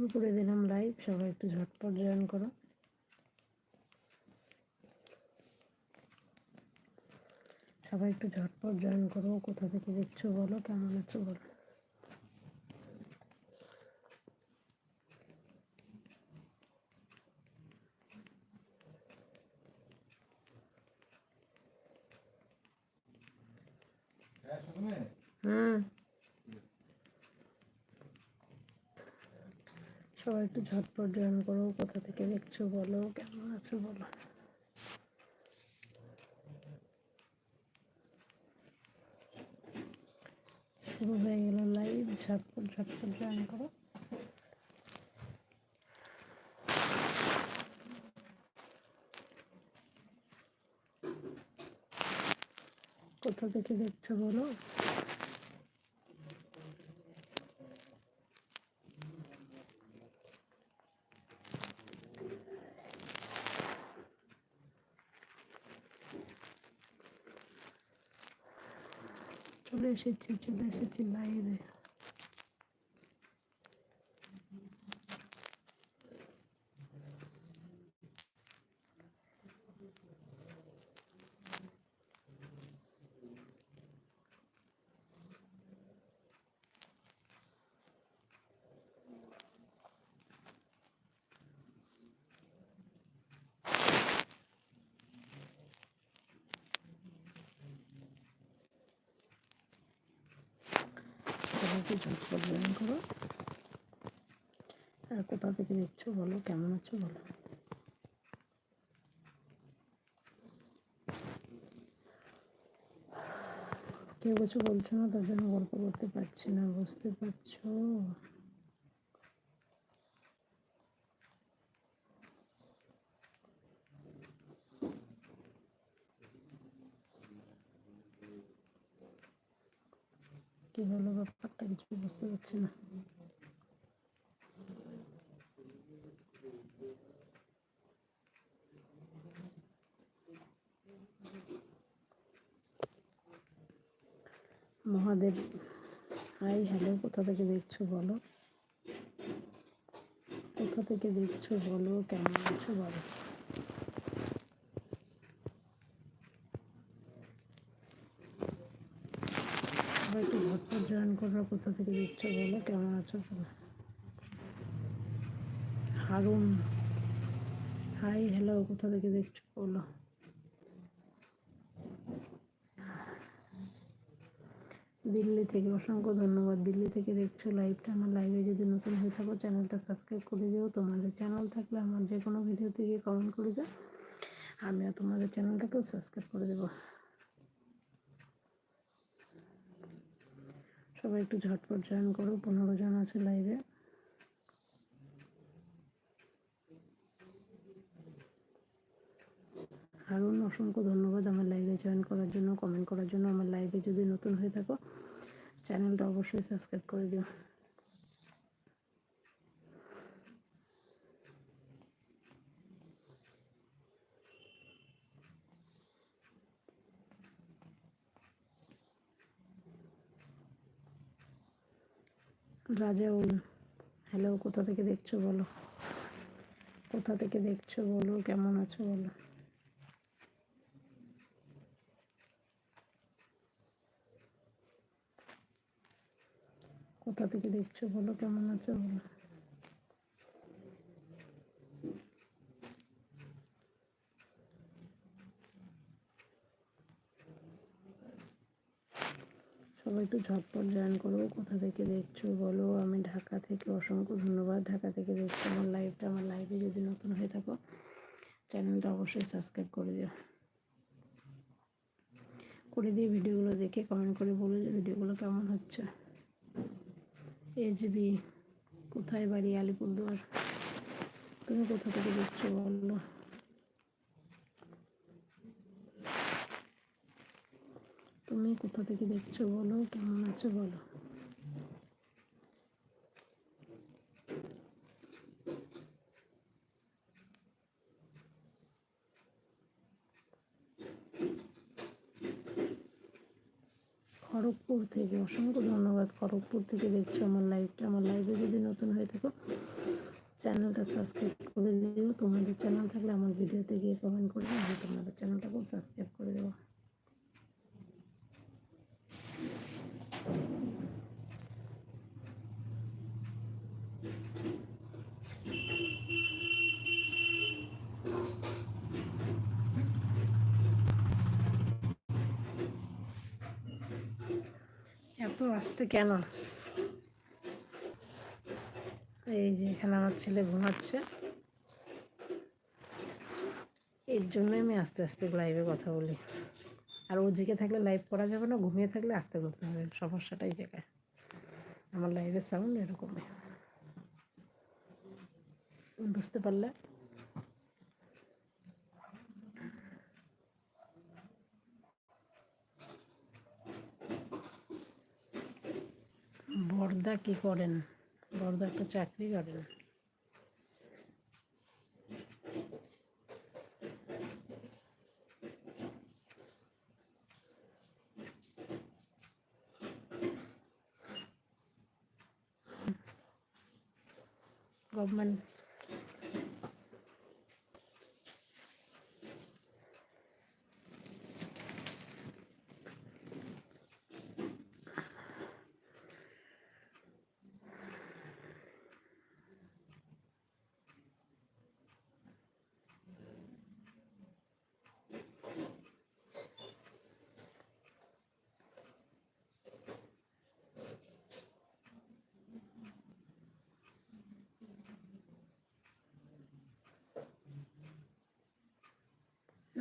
শুরু করে দিলাম লাইভ সবাই একটু ঝটপট জয়েন করো। সবাই একটু ঝটপট জয়েন করো, কোথা থেকে দেখছ বলো, কেমন আছো বলো। সবাই একটু ঝটপট জয়েন করো, কোথা থেকে দেখছ বলো, কেমন আছো বলো। শুরু হয়ে গেল লাইভ ঝটপট ঝটপট জয়েন করো। কোথা থেকে দেখছ বলো? চলে এসেছি চলে এসেছি লাইভে। সবাইকে ঝটপট জয়েন করো। আর কোথা থেকে দেখছ বলো, কেমন আছো বলো। কেউ কিছু বলছো না, তার জন্য গল্প করতে পারছি না, বুঝতে পারছ? কি হলো ব্যাপারটা কিছু বুঝতে পারছি না। মহাদেব, হাই, হ্যালো, কোথা থেকে দেখছ বলো? কোথা থেকে দেখছ বলো? কেমন আছো বলো সবাই একটু ঝটপট জয়েন করো কোথা থেকে দেখছ বলো? কেমন আছো হারুন, হাই হ্যালো কোথা থেকে দেখছ বলো? দিল্লি থেকে, অসংখ্য ধন্যবাদ। দিল্লি থেকে দেখছ লাইভটা আমার লাইভে যদি নতুন হয়ে থাকো চ্যানেলটা সাবস্ক্রাইব করে দিও। তোমাদের চ্যানেল থাকলে আমার যে কোনো ভিডিওতে গিয়ে কমেন্ট করে দাও। আমিও তোমাদের চ্যানেলটাকেও সাবস্ক্রাইব করে দেবো। সবাই একটু ঝটপট জয়েন করো, পনেরো জন আছে লাইভে। হারুন, অসংখ্য ধন্যবাদ আমার লাইভে জয়েন করার জন্য কমেন্ট করার জন্য। আমার লাইভে যদি নতুন হয়ে থাকো, চ্যানেলটা অবশ্যই সাবস্ক্রাইব করে দিও। রাজাউল হ্যালো কোথা থেকে দেখছ বলো? কোথা থেকে দেখছ বলো? কেমন আছো বলো? কোথা থেকে দেখছ বলো? কেমন আছো বলো সবাই একটু ঝটপট জয়েন করো। কোথা থেকে দেখছ বলো। আমি ঢাকা থেকে অসংখ্য ধন্যবাদ। ঢাকা থেকে দেখছ আমার লাইভটা আমার লাইভে যদি নতুন হয়ে থাকো চ্যানেলটা অবশ্যই সাবস্ক্রাইব করে দিও। করে দিয়ে ভিডিওগুলো দেখে কমেন্ট করে বলো যে ভিডিওগুলো কেমন হচ্ছে। এইচবি কোথায় বাড়ি? আলিপুরদুয়ার। তুমি কোথা থেকে দেখছ বলো। তুমি কোথা থেকে দেখছ বলো? কেমন আছো বলো? খড়গপুর থেকে অসংখ্য ধন্যবাদ। খড়গপুর থেকে দেখছ আমার লাইভটা আমার লাইভে যদি নতুন হয়ে থাকো চ্যানেলটা সাবস্ক্রাইব করে দিও। তোমাদের চ্যানেল থাকলে আমার ভিডিওতে গিয়ে কমেন্ট করে আমি তোমাদের চ্যানেলটাকেও সাবস্ক্রাইব করে দেবো। এত আসতে কেন? এই যে এখানে আমার ছেলে ঘুমাচ্ছে। এর জন্যই আমি আস্তে আস্তে লাইভে কথা বলি। আর ও জেগে থাকলে লাইভ করা যাবে না, ঘুমিয়ে থাকলে আস্তে করতে হবে। সমস্যাটাই জায়গায়। আমার লাইভের সাউন্ড এরকমই। বুঝতে পারলে? বর্দা কি করেন? বর্দা একটা চাকরি করেন। গভর্নমেন্ট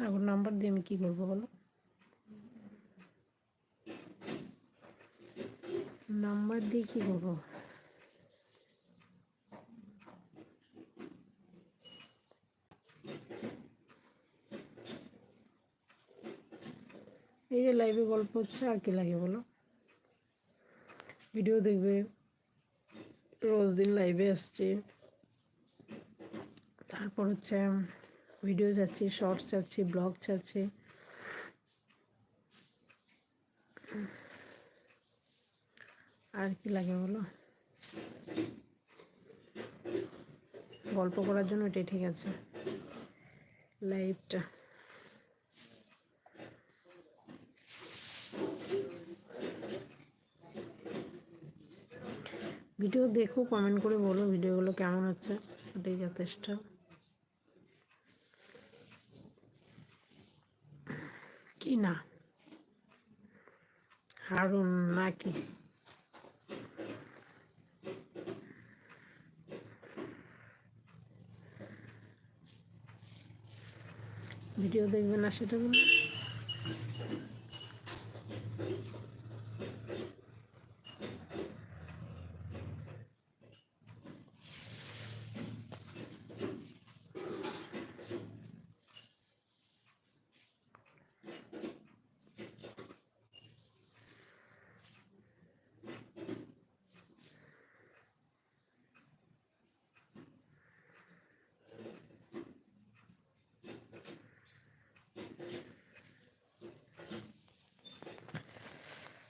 এখন নাম্বার দিয়ে আমি কী করব বলো? নাম্বার দিয়ে কী করব? এই যে লাইভে গল্প হচ্ছে, আর কি লাগে বলো? ভিডিও দেখবে, রোজ দিন লাইভে আসছে। তারপর হচ্ছে ভিডিও যাচ্ছে, শর্টস যাচ্ছে, ব্লগ যাচ্ছে। আর কি লাগে বলো? গল্প করার জন্য এটাই ঠিক আছে। লাইভটা ভিডিও দেখো কমেন্ট করে বলো ভিডিওগুলো কেমন হচ্ছে। ওটাই যথেষ্ট। কি না। হারুন নাকি? ভিডিও দেখবেন না সেটা বলুন।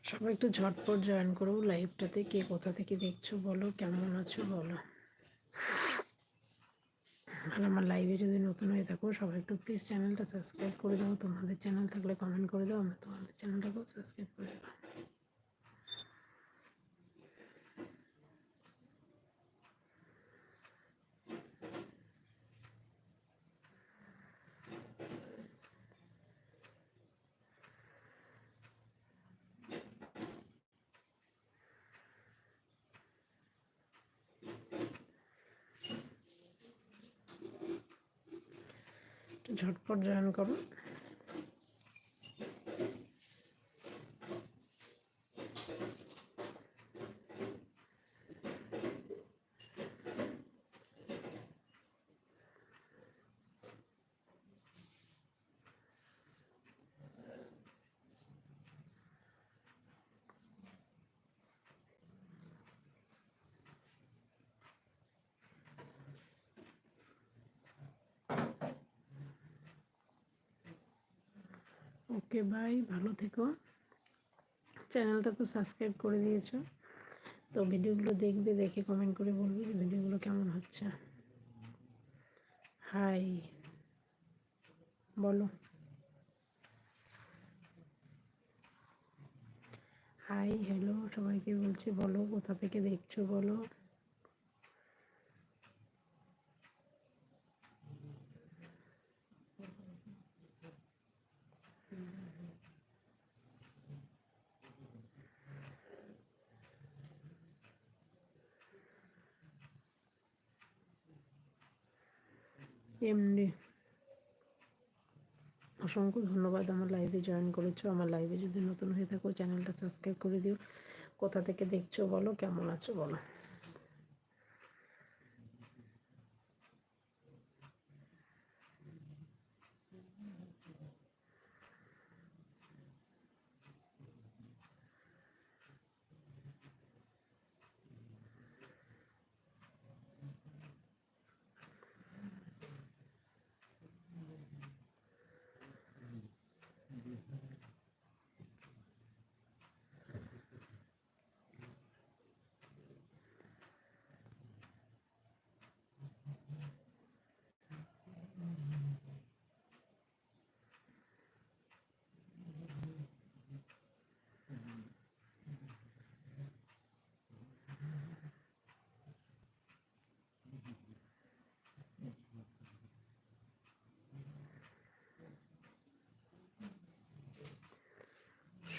সবাই একটু ঝটপট জয়েন করো, লাইভটাতে কে কোথা থেকে দেখছ বলো, কেমন আছো বলো। আর আমার লাইভে যদি নতুন হয়ে থাকো, সবাই একটু প্লিজ চ্যানেলটা সাবস্ক্রাইব করে দাও। তোমাদের চ্যানেল থাকলে কমেন্ট করে দাও, আমি তোমাদের চ্যানেলটাকেও সাবস্ক্রাইব করে দেবো ঝটপট জয়েন করো ওকে বাই ভালো থেকো। চ্যানেলটা তো সাবস্ক্রাইব করে দিয়েছ। তো ভিডিওগুলো দেখবে, দেখে কমেন্ট করে বলবে যে ভিডিওগুলো কেমন হচ্ছে। হাই বলো। হাই হ্যালো সবাইকে বলছি, বলো, কোথা থেকে দেখছ, বলো। এমনি। অসংখ্য ধন্যবাদ আমার লাইভে জয়েন করেছ। আমার লাইভে যদি নতুন হয়ে থাকো চ্যানেলটা সাবস্ক্রাইব করে দিও। কোথা থেকে দেখছ বলো, কেমন আছো বলো।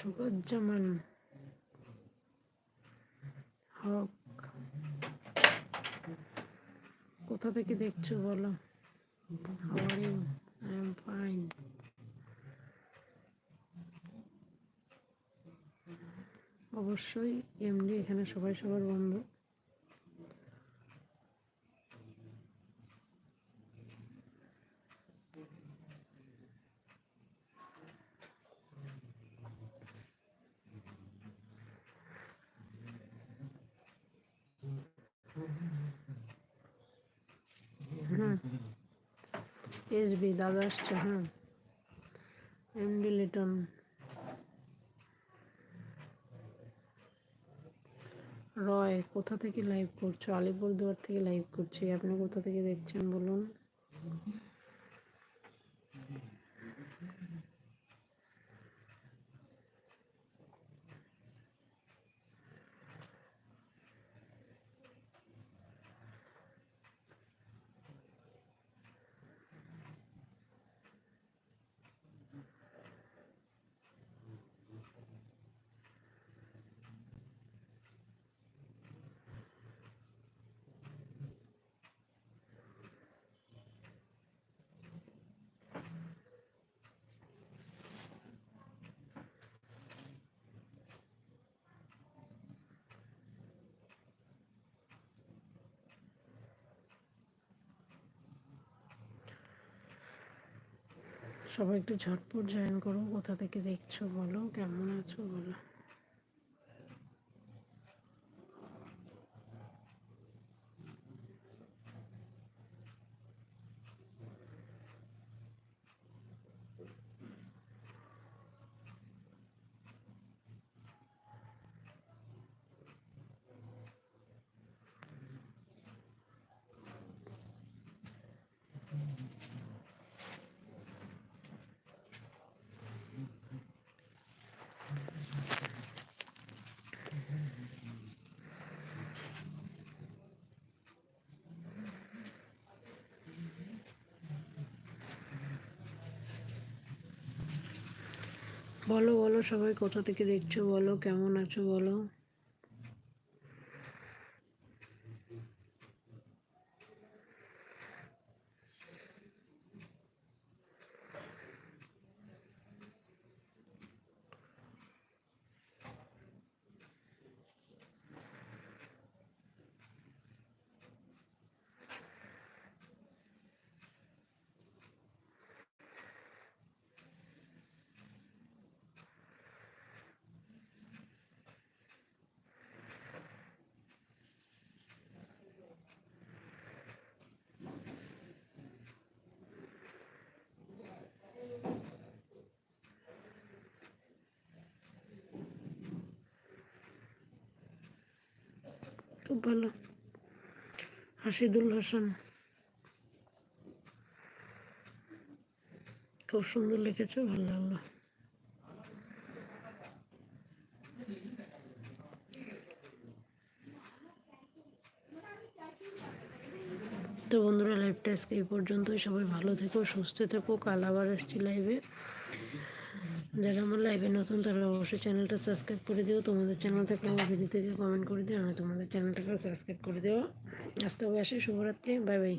সুরজ্জামান হক। কোথা থেকে দেখছ বলো? এম ফাইন অবশ্যই এমনি এখানে সবাই সবার বন্ধু। এসবি, দাদা আসছে হ্যাঁ এমডি লিটন। রয়, কোথা থেকে লাইভ করছ? আলিপুরদুয়ার থেকে লাইভ করছি। আপনি কোথা থেকে দেখছেন, বলুন? সবাই একটু ঝটপট জয়েন করো। কোথা থেকে দেখছ বলো কেমন আছো বলো। বলো বলো সবাই কোথা থেকে দেখছ? বলো কেমন আছো? বলো। খুব ভালো। হাসিদুল হাসান। খুব সুন্দর লিখেছো, ভালো লাগল। তো বন্ধুরা লাইভটা আজকে এই পর্যন্তই। সবাই ভালো থেকো, সুস্থ থেকো। কাল আবার আসছি লাইভে যারা আমার লাইভে নতুন, তারা অবশ্যই চ্যানেলটা সাবস্ক্রাইব করে দিও। তোমাদের চ্যানেল থেকে আমার ভিডিও থেকে কমেন্ট করে দিও আমি তোমাদের চ্যানেলটাকে সাবস্ক্রাইব করে দেবো আসতে হবে আসে শুভরাত্রি। Bye bye